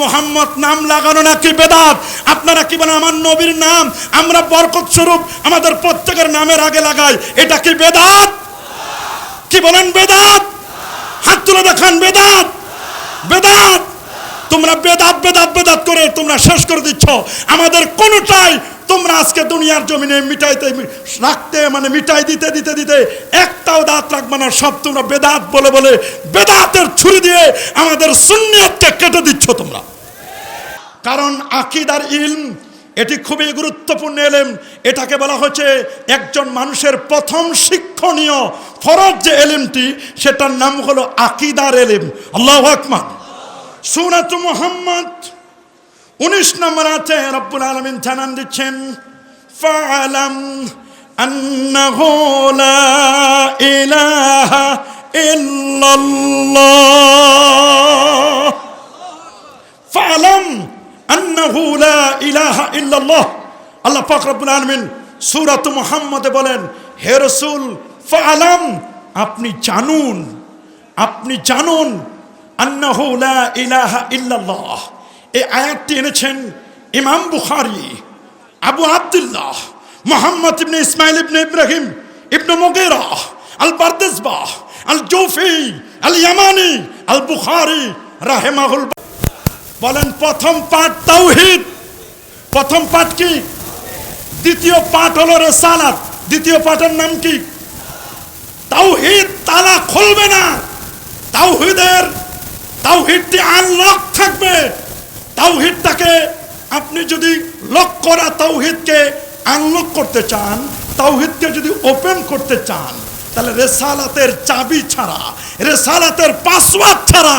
মোহাম্মদ নাম লাগানো নাকি বেদাত? আপনারা কি বলেন, আমার নবীর নাম আমরা বরকত স্বরূপ আমাদের প্রত্যেকের নামের আগে লাগাই, এটা কি বেদাত? কি বলেন, বেদাত? হাত তুলে দেখান, বেদাত। বেদাত। তোমরা বেদাত বেদাত বেদাত করে তোমরা শেষ করে দিচ্ছ। আমাদের কোনোটাই তোমরা আজকে দুনিয়ার জমিনে মিটাইতে, রাখতে মানে মিটাই দিতে দিতে দিতে একটাও দাঁত রাখবে না, সব তোমরা বেদাত বলে বলে বেদাতের ছুরি দিয়ে আমাদের শূন্যতকে কেটে দিচ্ছ তোমরা। কারণ আকিদার ইলম, এটি খুবই গুরুত্বপূর্ণ এলেম। এটাকে বলা হচ্ছে একজন মানুষের প্রথম শিক্ষণীয় ফরজ যে এলেমটি, সেটার নাম হলো আকিদার এলেম। আল্লাহ আকমান সুরাত মুহাম্মদ, উনিশ নম্বর আছে রব্বুল আলমিন জানান দিচ্ছেন ফালাম ফালাম আন্নাহু লা ইলাহা ইল্লাল্লাহ আল্লাহ পাক রব্বুল আলামিন সূরাত মুহাম্মদে বলেন হে রাসূল ফালাম আপনি জানুন আপনি জানুন আন্নাহু লা ইলাহা ইল্লাল্লাহ এই আয়াতটি এনেছেন ইমাম বুখারী আবু আব্দুল্লাহ মোহাম্মদ ইবনে ইসমাইল ইবনে ইব্রাহিম ইবনে মুগীরা আল বারদেসবাহ আল জৌফি আল ইয়ামানি আল বুখারী রাহেমাহুল বলেন, প্রথম পাঠ তাওহিদ। প্রথম পাঠ কি? দ্বিতীয় পাঠ হলো রেসালাত। দ্বিতীয় পাঠের নাম কি? তাওহিদ তালা খুলবে না। তাওহিদের, তাওহিদটি আনলক থাকবে। তাওহিদটাকে আপনি যদি লক করা তাওহিদকে আনলক করতে চান, তাওহিদকে যদি ওপেন করতে চান, তাহলে রেসালাতের চাবি ছাড়া, রেসালাতের পাসওয়ার্ড ছাড়া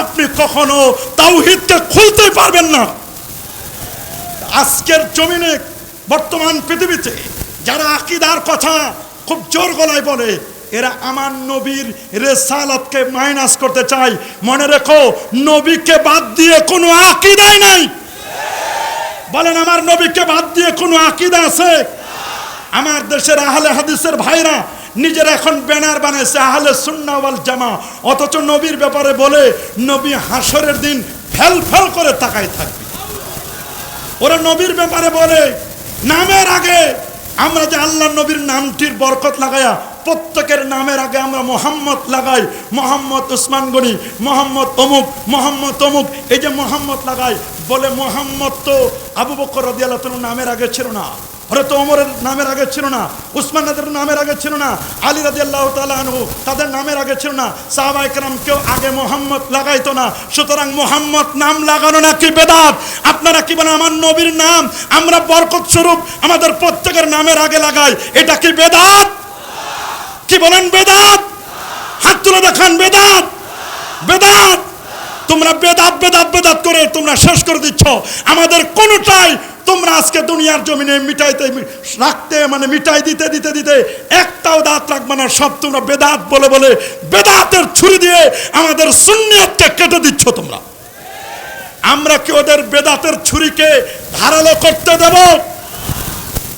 আপনি কখনো তাওহিদকে খুলতে পারবেন না। আজকের জমিনে, বর্তমান পৃথিবীতে যারা আকিদার কথা খুব জোর গলায় বলে, এরা আমার নবীর রেসালাতকে মাইনাস করতে চায়। মনে রেখো, নবীকে বাদ দিয়ে কোনো আকিদাই নাই। বলেন, আমার নবীকে বাদ দিয়ে কোনো আকিদা আছে? আমার দেশের আহলে হাদিসের ভাইরা নিজের এখন ব্যানার বানাইছে আহলে সুন্না ওয়াল জামা অথচ নবীর ব্যাপারে বলে নবী হাসরের দিন ফেল ফেল করে তাকায় থাকবে। ওরা নবীর ব্যাপারে বলে, নামের আগে আমরা যে আল্লাহ নবীর নামটির বরকত লাগায়া, প্রত্যেকের নামের আগে আমরা মোহাম্মদ লাগাই, মোহাম্মদ উসমান গনি, মোহাম্মদ অমুক মোহাম্মদ অমুক, এই যে মোহাম্মদ লাগাই, বলে মোহাম্মদ তো আবু বকর রদিয়াল্লাহ নামের আগে ছিল না। হয়তো ওমরের নামের আগে ছিল না, উসমান নাদের নামের আগে ছিল না, আলী রাজি আল্লাহ আনহু তাদের নামের আগে ছিল না সাহাবা একরাম কেউ আগে মোহাম্মদ লাগাইতো না, সুতরাং মোহাম্মদ নাম লাগানো নাকি বেদাত? আপনারা কি বলেন, আমার নবীর নাম আমরা বরকত স্বরূপ আমাদের প্রত্যেকের নামের আগে লাগাই, এটা কি বেদাত? কি বলেন, বেদাত? হাত তুলে দেখান, বেদাত? বেদাত? তোমরা বেদাত বেদাত বেদাত করে তোমরা শেষ করে দিচ্ছ। আমাদের কোনোটাই তোমরা আজকে দুনিয়ার জমিনে মিটাইতে রাখতে মানে মিটাই দিতে দিতে দিতে একটাও দাঁত রাখবে না। সব তোমরা বেদাত বলে বলে বেদাতের ছুরি দিয়ে আমাদের শূন্যতকে কেটে দিচ্ছ তোমরা। আমরা কি ওদের বেদাতের ছুরিকে ধারালো করতে দেব?